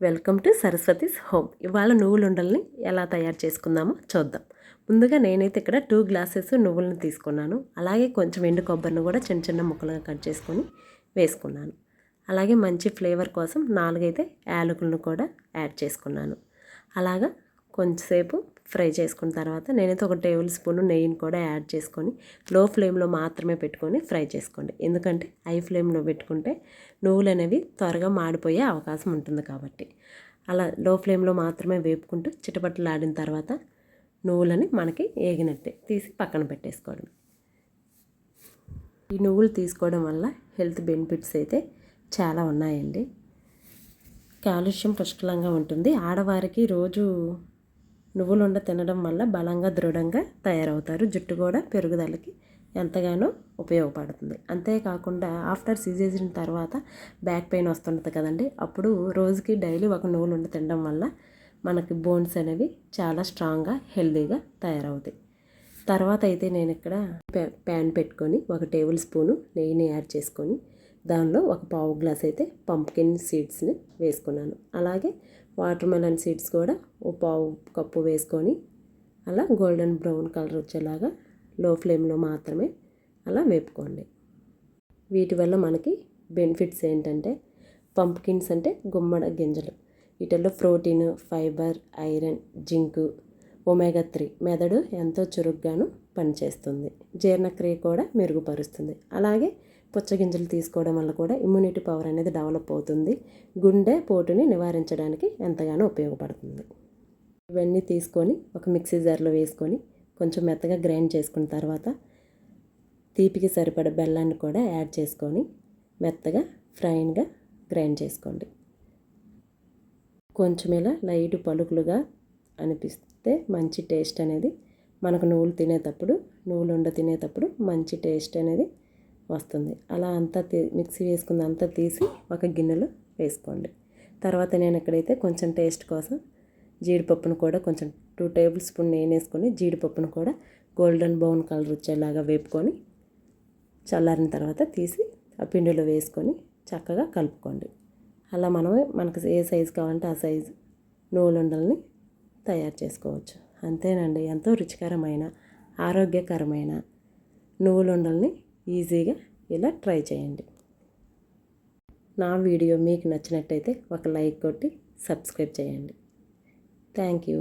Welcome to సరస్వతిస్ home. ఇవాళ నువ్వులు ఉండల్ని ఎలా తయారు చేసుకుందామో చూద్దాం. ముందుగా నేనైతే ఇక్కడ టూ గ్లాసెస్ నువ్వులను తీసుకున్నాను. అలాగే కొంచెం ఎండు కొబ్బరిని కూడా చిన్న చిన్న ముక్కలుగా కట్ చేసుకొని వేసుకున్నాను. అలాగే మంచి ఫ్లేవర్ కోసం నాలుగైతే యాలకులను కూడా యాడ్ చేసుకున్నాను. అలాగా కొంచెంసేపు ఫ్రై చేసుకున్న తర్వాత నేనైతే ఒక టేబుల్ స్పూన్ నెయ్యిని కూడా యాడ్ చేసుకొని లో ఫ్లేమ్లో మాత్రమే పెట్టుకొని ఫ్రై చేసుకోండి. ఎందుకంటే హై ఫ్లేమ్లో పెట్టుకుంటే నువ్వులు అనేవి త్వరగా మాడిపోయే అవకాశం ఉంటుంది కాబట్టి. అలా లో ఫ్లేమ్లో మాత్రమే వేపుకుంటూ చిటపట్లు ఆడిన తర్వాత నువ్వులని మనకి ఏగినట్టే తీసి పక్కన పెట్టేసుకోవడం. ఈ నువ్వులు తీసుకోవడం వల్ల హెల్త్ బెనిఫిట్స్ అయితే చాలా ఉన్నాయండి. కాలుష్యం పుష్కలంగా ఉంటుంది. ఆడవారికి రోజు నువ్వులుండ తినడం వల్ల బలంగా దృఢంగా తయారవుతారు. జుట్టు కూడా పెరుగుదలకి ఎంతగానో ఉపయోగపడుతుంది. అంతేకాకుండా ఆఫ్టర్ సీజేసిన తర్వాత బ్యాక్ పెయిన్ వస్తుంటుంది కదండి. అప్పుడు రోజుకి డైలీ ఒక నువ్వులుండ తినడం వల్ల మనకి బోన్స్ అనేవి చాలా స్ట్రాంగ్గా హెల్దీగా తయారవుతాయి. తర్వాత అయితే నేను ఇక్కడ ప్యాన్ పెట్టుకొని ఒక టేబుల్ స్పూను నెయ్యిని యాడ్ చేసుకొని దానిలో ఒక పావు గ్లాస్ అయితే పంప్కిన్ సీడ్స్ని వేసుకున్నాను. అలాగే వాటర్ మెలన్ సీడ్స్ కూడా ఓ పావు కప్పు వేసుకొని అలా గోల్డెన్ బ్రౌన్ కలర్ వచ్చేలాగా లో ఫ్లేమ్లో మాత్రమే అలా వేపుకోండి. వీటి వల్ల మనకి బెనిఫిట్స్ ఏంటంటే పంప్కిన్స్ అంటే గుమ్మడ గింజలు. వీటిల్లో protein fibre iron zinc omega three మెదడు ఎంతో చురుగ్గాను పనిచేస్తుంది. జీర్ణక్రియ కూడా మెరుగుపరుస్తుంది. అలాగే పుచ్చగింజలు తీసుకోవడం వల్ల కూడా ఇమ్యూనిటీ పవర్ అనేది డెవలప్ అవుతుంది. గుండె పోటుని నివారించడానికి ఎంతగానో ఉపయోగపడుతుంది. ఇవన్నీ తీసుకొని ఒక మిక్సీ జార్లో వేసుకొని కొంచెం మెత్తగా గ్రైండ్ చేసుకున్న తర్వాత తీపికి సరిపడ బెల్లాన్ని కూడా యాడ్ చేసుకొని మెత్తగా ఫ్రైన్గా గ్రైండ్ చేసుకోండి. కొంచెం ఇలా లైట్ పలుకులుగా అనిపిస్తే మంచి టేస్ట్ అనేది మనకు నువ్వులు తినేటప్పుడు నువ్వులు ఉండ తినేటప్పుడు మంచి టేస్ట్ అనేది వస్తుంది. అలా అంతా మిక్సీ వేసుకుంది అంతా తీసి ఒక గిన్నెలో వేసుకోండి. తర్వాత నేను ఇక్కడైతే కొంచెం టేస్ట్ కోసం జీడిపప్పును కూడా కొంచెం టూ టేబుల్ స్పూన్ నేను వేసుకొని జీడిపప్పును కూడా గోల్డెన్ బౌన్ కలర్ వచ్చేలాగా వేపుకొని చల్లారిన తర్వాత తీసి ఆ పిండిలో వేసుకొని చక్కగా కలుపుకోండి. అలా మనం మనకు ఏ సైజు కావాలంటే ఆ సైజు నూలుండల్ని తయారు చేసుకోవచ్చు. అంతేనండి. ఎంతో రుచికరమైన ఆరోగ్యకరమైన నువ్వులుండల్ని ఈజీగా ఇలా ట్రై చేయండి. నా వీడియో మీకు నచ్చినట్టయితే ఒక లైక్ కొట్టి సబ్స్క్రైబ్ చేయండి. Thank you.